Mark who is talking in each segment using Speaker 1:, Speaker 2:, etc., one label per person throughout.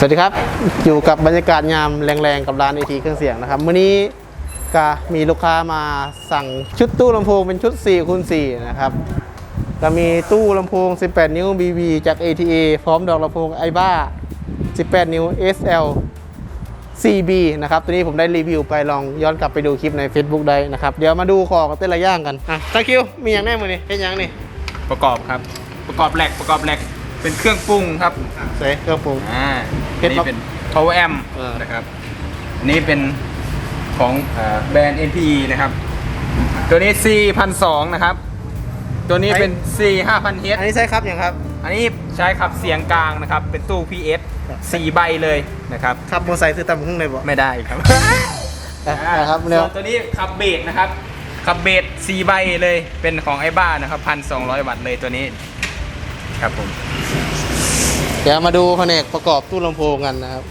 Speaker 1: สวัสดีครับ อยู่กับบรรยากาศยามแรงๆ กับร้านไอทีเครื่องเสียงนะครับมื้อนี้ก็มีลูกค้ามาสั่งชุดตู้ลำโพงเป็นชุด4คูณ4นะครับก็มีตู้ลำโพง 18 นิ้ว BB จาก ATA พร้อมดอกลำโพง i b a 18 นิ้ว SL CB นะครับ ตัวนี้ผมได้รีวิวไปลองย้อนกลับไปดูคลิปใน Facebook ได้นะครับ เดี๋ยวมาดูของเต้นระย่างกัน อะตะคิว มีอย่างแน่มือนี่เป็นอย่างนี่
Speaker 2: ประกอบครับ ประกอบแหลกประกอบแหลก เป็นเครื่องปรุงครับ
Speaker 1: เสยเครื่องปรุง
Speaker 2: อ่า
Speaker 1: เพ
Speaker 2: อั
Speaker 1: ช
Speaker 2: น
Speaker 1: ร
Speaker 2: นี้เป็น power amp
Speaker 1: เออ
Speaker 2: นะครับอันนี้เป็นของอ่าแบรนด์ NPE นะครับ ตัวนี้4,200นะครับ ตัวนี้เป็น4,500
Speaker 1: อัน
Speaker 2: H
Speaker 1: นี้ใช่ครับอย่างครับ
Speaker 2: อันนี้ใช้ขับเสียงกลางนะครับ เป็นตู้ PS 4 ใบเลยนะครับ
Speaker 1: ขับมอเตอร์ไซค์ซื้อตำครึ่งเลยบ่
Speaker 2: ไม่ได้ครับ
Speaker 1: อะนะครับเร็ว
Speaker 2: ส่วนตัวนี้ขับเบสนะครับขับเบส4ใบเลยเป็นของไอ้บ้านะครับ1,200วัตต์เลยตัวนี้ ครับผม
Speaker 1: เดี๋ยวมาดูแผนกประกอบตู้ลำโพงกันนะครับ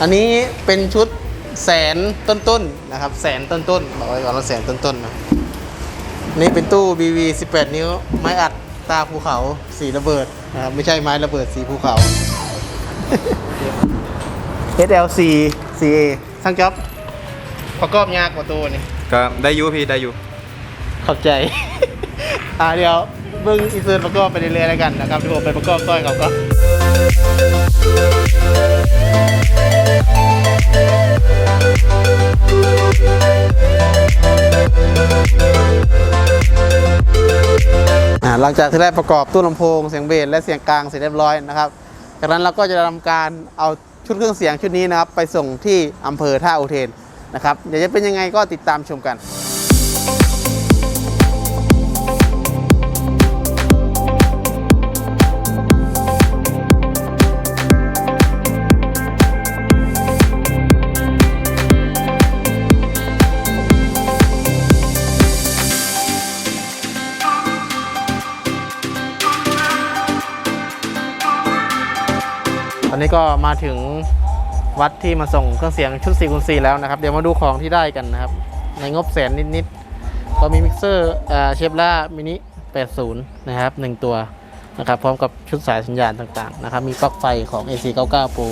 Speaker 1: อันนี้เป็นชุดแสนต้นๆนะครับ แสนต้นๆบอกไว้ก่อนว่าแสนต้นๆนะนี่เป็นตู้ BV 18 นิ้ว ไม้อัดตาภูเขาสีระเบิดนะครับไม่ใช่ไม้ระเบิดสีภูเขา SLC CA ทั้งจ็อบประกอบยากกว่าตัวนี่
Speaker 2: ก็ได้อยูพี่ได้อยู
Speaker 1: ขอบใจ อ่าเดี๋ยวเบิ้งอีเซอร์ประกอบไปเรื่อยๆแล้วกันนะครับที่ผมไปประกอบต้อยเขาก็หลังจากที่ได้ประกอบตู้ลำโพงเสียงเบสและเสียงกลางเสร็จเรียบร้อยนะครับ จากนั้นเราก็จะทำการเอาชุดเครื่องเสียงชุดนี้นะครับ ไปส่งที่อำเภอท่าอุเทนนะครับเดี๋ยวจะเป็นยังไงก็ติดตามชมกัน อนนี้ก็มาถึงวัดที่มาส่งเครื่องเสียงชุด4คูณ4แล้วนะครับ เดี๋ยวมาดูของที่ได้กันนะครับ ในงบแสนนิดๆ ก็มีมิกเซอร์เชฟล่ามินิ 80 นะครับ 1 ตัวนะครับ พร้อมกับชุดสายสัญญาณต่างๆนะครับ มีปลั๊กไฟของ AC99 Pro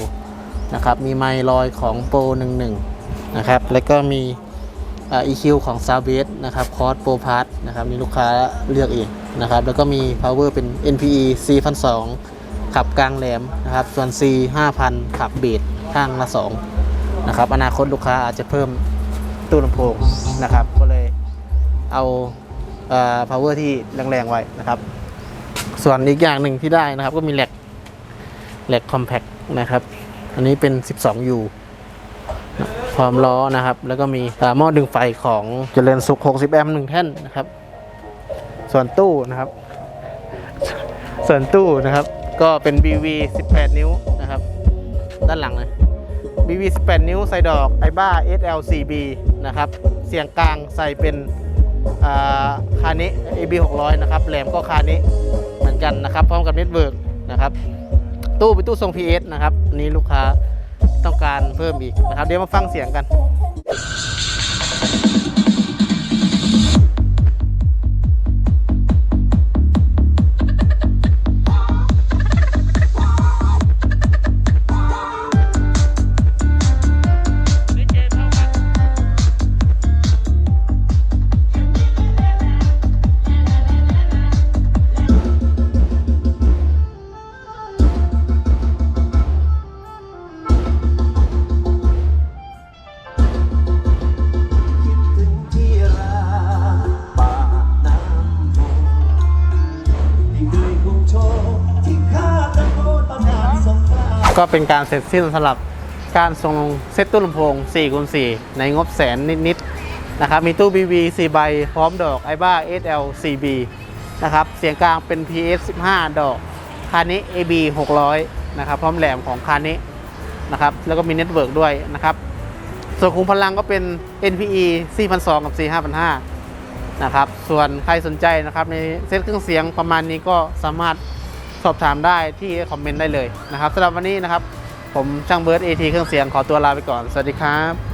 Speaker 1: นะครับ มีไมค์ลอยของ Pro 11 นะครับ แล้วก็มีอ่า EQ ของ s o u n d b a s นะครับคอร์ส Pro Part นะครับนี่ลูกค้าเลือกเองนะครับ แล้วก็มี power เป็น NPE C1002 ขับกลางแหลมนะครับส่วน C 5,000 ขับเบสข้างละ2นะครับอนาคตลูกค้าอาจจะเพิ่มตู้ลำโพงนะครับก็เลยเอาเอ่อ power ที่แรงๆไว้นะครับ ส่วนอีกอย่างหนึ่งที่ได้นะครับก็มีแหลกแหลก compact นะครับ อันนี้เป็น 12U พร้อมล้อนะครับ แล้วก็มีอ่าหม้อดึงไฟของเจริญสุข 60 แอมป์หนึ่งแท่นนะครับ ส่วนตู้นะครับ ส่วนตู้นะครับ ก็เป็น BV 18 นิ้วนะครับ ด้านหลังนะ BV 18 นิ้ว ใส่ดอกไอบ้า SLCB นะครับ เสียงกลางใส่เป็นอ่าคานิ AB 600 นะครับ แหลมก็คานิเหมือนกันนะครับ พร้อมกับเน็ตเวิร์กนะครับ ตู้เป็นตู้ทรง PS นะครับนนี้ลูกค้าต้องการเพิ่มอีกนะครับ เดี๋ยวมาฟังเสียงกัน ก็เป็นการเสร็จสิ้นสำหรับการส่งเซตตู้ลำโพง4คูณ4ในงบแสนนิดๆนะครับมีตู้ BB 4 ใบ พร้อมดอก i b a SL CB นะครับเสียงกลางเป็น PS 15 ดอกคานิ AB 600นะครับพร้อมแหลมของคานินะครับแล้วก็มีเน็ตเวิร์กด้วยนะครับส่วนคุมพลังก็เป็น NPE 4,200กับ 4,500นะครับส่วนใครสนใจนะครับในเซตเครื่องเสียงประมาณนี้ก็สามารถ สอบถามได้ที่คอมเมนต์ได้เลยนะครับสำหรับวันนี้นะครับ ผมช่างเบิร์ด AT เครื่องเสียงขอตัวลาไปก่อน สวัสดีครับ